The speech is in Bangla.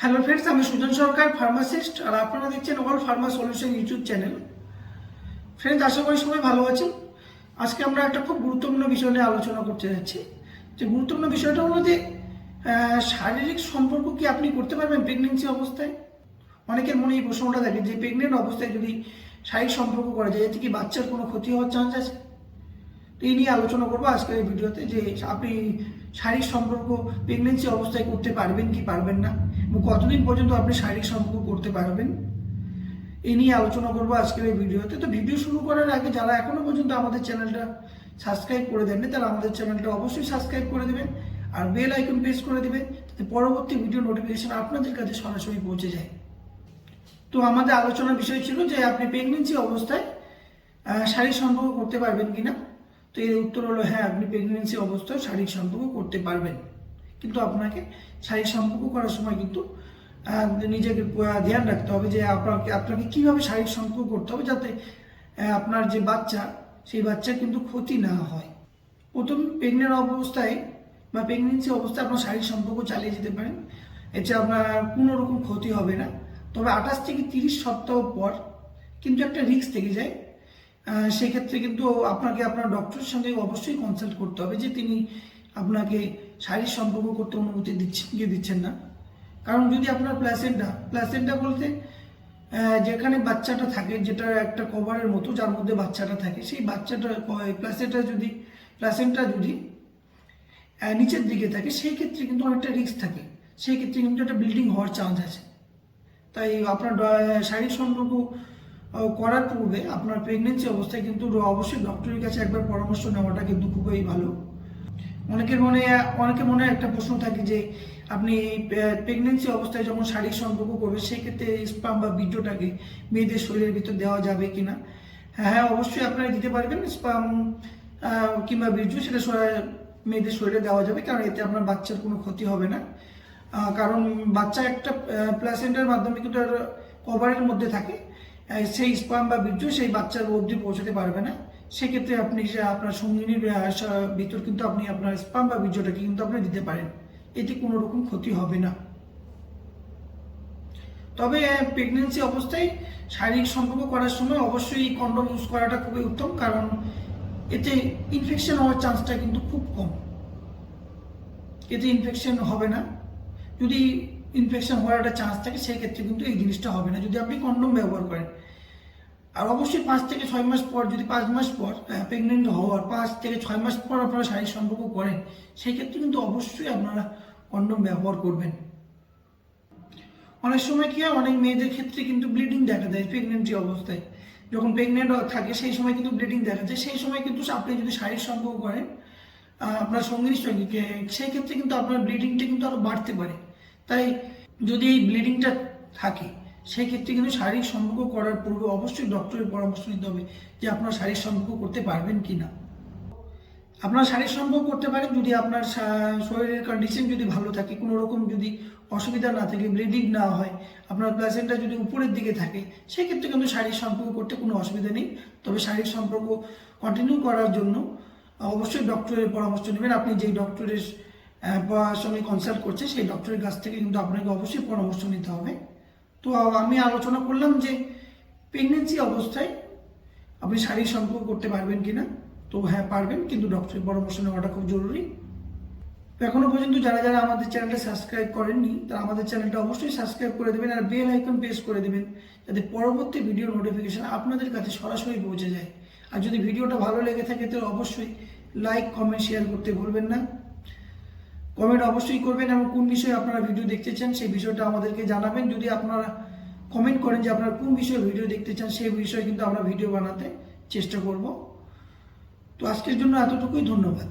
হ্যালো ফ্রেন্ডস আমি সুজন সরকার ফার্মাসিস্ট আর আপনারা দেখছেন all pharma solution YouTube channel friends আশা করি সবাই ভালো আছেন। আজকে আমরা একটা খুব গুরুত্বপূর্ণ বিষয় নিয়ে আলোচনা করতে যাচ্ছি। যে গুরুত্বপূর্ণ বিষয়টা হলো যে শারীরিক সম্পর্ক কি আপনি করতে পারবেন প্রেগনেন্সি অবস্থায়? অনেকের মনে এই প্রশ্নটা থাকে যে প্রেগনেন্ট অবস্থায় যদি শারীরিক সম্পর্ক করা যায়, এতে কি বাচ্চার কোনো ক্ষতি হওয়ার চান্স আছে? এই নিয়ে আলোচনা করব আজকের এই ভিডিওতে যে আপনি শারীরিক সম্পর্ক প্রেগনেন্সি অবস্থায় করতে পারবেন কি পারবেন না এবং কতদিন পর্যন্ত আপনি শারীরিক সম্পর্ক করতে পারবেন এই নিয়ে আলোচনা করব আজকের এই ভিডিওতে। তো ভিডিও শুরু করার আগে যারা এখনও পর্যন্ত আমাদের চ্যানেলটা সাবস্ক্রাইব করে দেননি, তারা আমাদের চ্যানেলটা অবশ্যই সাবস্ক্রাইব করে দেবেন আর বেল আইকন প্রেস করে দেবেন যাতে পরবর্তী ভিডিও নোটিফিকেশন আপনাদের কাছে সরাসরি পৌঁছে যায়। তো আমাদের আলোচনার বিষয় ছিল যে আপনি প্রেগনেন্সি অবস্থায় শারীরিক সম্পর্ক করতে পারবেন কিনা। তো এর উত্তর হলো হ্যাঁ আপনি প্রেগনেন্সি অবস্থায় শারীরিক সম্পর্ক করতে পারবেন। কিন্তু আপনাকে শারীরিক সম্পর্ক করার সময় কিন্তু নিজেকে ধ্যান রাখতে হবে যে আপনাকে আপনাকে কীভাবে শারীরিক সম্পর্ক করতে হবে যাতে আপনার যে বাচ্চা, সেই বাচ্চার কিন্তু ক্ষতি না হয়। প্রথম প্রেগনেন্ট অবস্থায় বা প্রেগনেন্সি অবস্থায় আপনার শারীরিক সম্পর্ক চালিয়ে যেতে পারেন। এতে আপনার কোনো রকম ক্ষতি হবে না। তবে আঠাশ থেকে তিরিশ সপ্তাহ পর কিন্তু একটা রিস্ক থেকে যায়। সেক্ষেত্রে কিন্তু আপনাকে আপনার ডক্টরের সঙ্গে অবশ্যই কনসাল্ট করতে হবে যে তিনি আপনাকে শারীরিক সম্পর্ক করতে অনুমতি দিচ্ছেন কি দিচ্ছেন না। কারণ যদি আপনার প্ল্যাসেন্টা প্ল্যাসেন্টা বলতে যেখানে বাচ্চাটা থাকে, যেটা একটা কভারের মতো, যার মধ্যে বাচ্চাটা থাকে, সেই বাচ্চাটা প্ল্যাসেন্টা যদি প্ল্যাসেন্টা যদি নিচের দিকে থাকে, সেই ক্ষেত্রে কিন্তু অনেকটা রিস্ক থাকে। সেই ক্ষেত্রে কিন্তু একটা বিল্ডিং হওয়ার চান্স আছে। তাই আপনার শারীরিক সম্পর্ক করার পূর্বে আপনার প্রেগনেন্সি অবস্থায় কিন্তু অবশ্যই ডক্টরের কাছে একবার পরামর্শ নেওয়াটা কিন্তু খুবই ভালো। অনেকের মনে অনেকের মনে একটা প্রশ্ন থাকে যে, আপনি প্রেগনেন্সি অবস্থায় যখন শারীরিক সম্পর্ক করবেন, সেক্ষেত্রে স্পাম বা বীর্যটাকে মেয়েদের শরীরের ভিতর দেওয়া যাবে কিনা? হ্যাঁ হ্যাঁ অবশ্যই আপনারা দিতে পারবেন স্পাম কিংবা বীর্য, সেটা মেয়েদের শরীরে দেওয়া যাবে, কারণ এতে আপনার বাচ্চার কোনো ক্ষতি হবে না। কারণ বাচ্চা একটা প্লাসেন্টার মাধ্যমে কিন্তু কভারের মধ্যে থাকে। সেই স্পাম বা বীর্য সেই বাচ্চার অবধি পৌঁছাতে পারবে না। সেক্ষেত্রে আপনি সে আপনার সঙ্গিনীর ভিতর কিন্তু আপনি আপনার স্পাম বা বীর্যটাকে কিন্তু আপনি দিতে পারেন। এতে কোনো রকম ক্ষতি হবে না। তবে প্রেগনেন্সি অবস্থায় শারীরিক সম্পর্ক করার সময় অবশ্যই এই কন্ডম ইউজ করাটা খুবই উত্তম, কারণ এতে ইনফেকশন হওয়ার চান্সটা কিন্তু খুব কম। এতে ইনফেকশন হবে না। যদি ইনফেকশন হওয়ার একটা চান্স থাকে, সেই ক্ষেত্রে কিন্তু এই জিনিসটা হবে না। যদি আপনি কন্ডম ব্যবহার করেন, আর অবশ্যই পাঁচ থেকে ছয় মাস পর, যদি পাঁচ মাস পর প্রেগনেন্ট হওয়ার পাঁচ থেকে ছয় মাস পর আপনারা শারীরিক সম্পর্ক করেন, সেই ক্ষেত্রে কিন্তু অবশ্যই আপনারা কন্ডম ব্যবহার করবেন। অনেক সময় কি হয়, অনেক মেয়েদের ক্ষেত্রে কিন্তু ব্লিডিং দেখা দেয় প্রেগনেন্সি অবস্থায়। যখন প্রেগনেন্ট থাকে, সেই সময় কিন্তু ব্লিডিং দেখা যায়। সেই সময় কিন্তু আপনি যদি শারীরিক সম্পর্ক করেন আপনার সঙ্গীর সঙ্গে সেই ক্ষেত্রে কিন্তু আপনার ব্লিডিংটা কিন্তু আরও বাড়তে পারে। তাই যদি এই ব্লিডিংটা থাকে সেই ক্ষেত্রে কিন্তু শারীরিক সম্পর্ক করার পূর্বে অবশ্যই ডক্টরের পরামর্শ নিতে হবে যে আপনার শারীরিক সম্পর্ক করতে পারবেন কি না আপনার শারীরিক সম্পর্ক করতে পারেন যদি আপনার শরীরের কন্ডিশন যদি ভালো থাকে, কোনো রকম যদি অসুবিধা না থাকে ব্লিডিং না হয়, আপনার প্লাসেন্টা যদি উপরের দিকে থাকে, সেক্ষেত্রে কিন্তু শারীরিক সম্পর্ক করতে কোনো অসুবিধা নেই। তবে শারীরিক সম্পর্ক কন্টিনিউ করার জন্য অবশ্যই ডক্টরের পরামর্শ নেবেন। আপনি যেই ডক্টরের সঙ্গে কনসাল্ট করছে, সেই ডক্টরের কাছ থেকে কিন্তু আপনাকে অবশ্যই পরামর্শ নিতে হবে। তো আমি আলোচনা করলাম যে প্রেগনেন্সি অবস্থায় আপনি শারীরিক সম্পর্ক করতে পারবেন কিনা? তো হ্যাঁ পারবেন, কিন্তু ডক্টরের পরামর্শ নেওয়াটা খুব জরুরি। এখনও পর্যন্ত যারা যারা আমাদের চ্যানেলটা সাবস্ক্রাইব করেননি, তারা আমাদের চ্যানেলটা অবশ্যই সাবস্ক্রাইব করে দেবেন আর বেল আইকন প্রেস করে দেবেন, যাতে পরবর্তী ভিডিও নোটিফিকেশন আপনাদের কাছে সরাসরি পৌঁছে যায়। আর যদি ভিডিওটা ভালো লেগে থাকে, তাহলে অবশ্যই লাইক কমেন্ট শেয়ার করতে ভুলবেন না। কমেন্ট অবশ্যই করবেন এবং কোন বিষয়ে আপনারা ভিডিও দেখতে চান সেই বিষয়টা আমাদেরকে জানাবেন। যদি আপনারা কমেন্ট করেন যে আপনারা কোন বিষয়ে ভিডিও দেখতে চান সেই বিষয়ে কিন্তু আমরা ভিডিও বানাতে চেষ্টা করব। তো আজকের জন্য এতটুকুই, ধন্যবাদ।